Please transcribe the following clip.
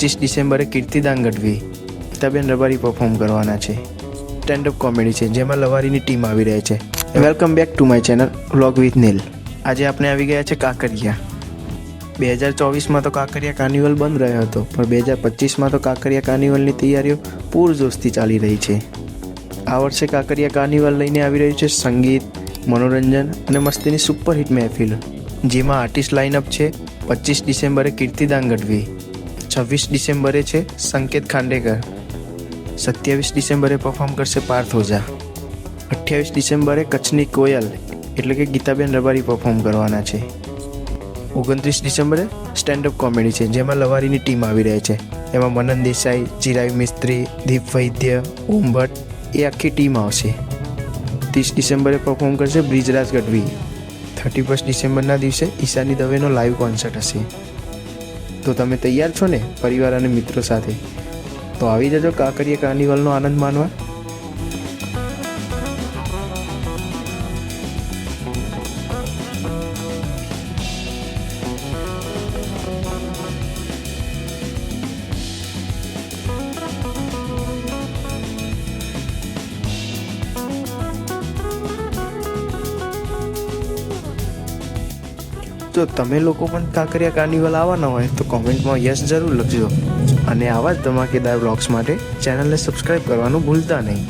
પચીસ ડિસેમ્બરે કીર્તિદાન ગઢવી ગીતાબેન રબારી પરફોર્મ કરવાના છે. સ્ટેન્ડઅપ કોમેડી છે, જેમાં લવારીની ટીમ આવી રહી છે. Welcome back to my channel vlog with Neel આજે આપણે આવી ગયા છે કાંકરિયા. બે હજાર ચોવીસમાં તો કાંકરિયા કાર્નિવલ બંધ રહ્યો હતો, પણ બે હજાર પચીસમાં તો કાંકરિયા કાર્નિવલની તૈયારીઓ પૂરજોશથી ચાલી રહી છે. આ વર્ષે કાંકરિયા કાર્નિવલ લઈને આવી રહ્યું છે સંગીત, મનોરંજન અને મસ્તીની સુપરહિટ મહેફિલ, જેમાં આર્ટિસ્ટ લાઇનઅપ છે પચીસ ડિસેમ્બરે કીર્તિદાન ગઢવી. છવ્વીસ ડિસેમ્બરે છે સંકેત ખાંડેકર. સત્યાવીસ ડિસેમ્બરે પરફોર્મ કરશે પાર્થ ઓઝા. અઠ્યાવીસ ડિસેમ્બરે કચ્છની કોયલ, એટલે કે ગીતાબેન રબારી પરફોર્મ કરવાના છે. ઓગણત્રીસ ડિસેમ્બરે સ્ટેન્ડઅપ કોમેડી છે, જેમાં લવારીની ટીમ આવી રહી છે. એમાં મનન દેસાઈ ચિરાયુ મિસ્ત્રી, દીપ વૈદ્ય, ઓમ ભટ્ટ, એ આખી ટીમ આવશે. ત્રીસ ડિસેમ્બરે પરફોર્મ કરશે બ્રિજરાજ ગઢવી. થર્ટી ફર્સ્ટ ડિસેમ્બરના દિવસે ઈશાની દવેનો લાઈવ કોન્સર્ટ હશે. તો તમે તૈયાર છો ને? પરિવાર અને મિત્રો સાથે. તો આવી જજો કાંકરિયા કાર્નિવલનો આનંદ માણવા. જો તમે લોકો પણ કાંકરિયા કાર્નિવલ આવવાના હોય તો કોમેન્ટમાં યસ જરૂર લખજો. અને આવા જ ધમાકેદાર બ્લોગ્સ માટે ચેનલને સબસ્ક્રાઈબ કરવાનું ભૂલતા નહીં.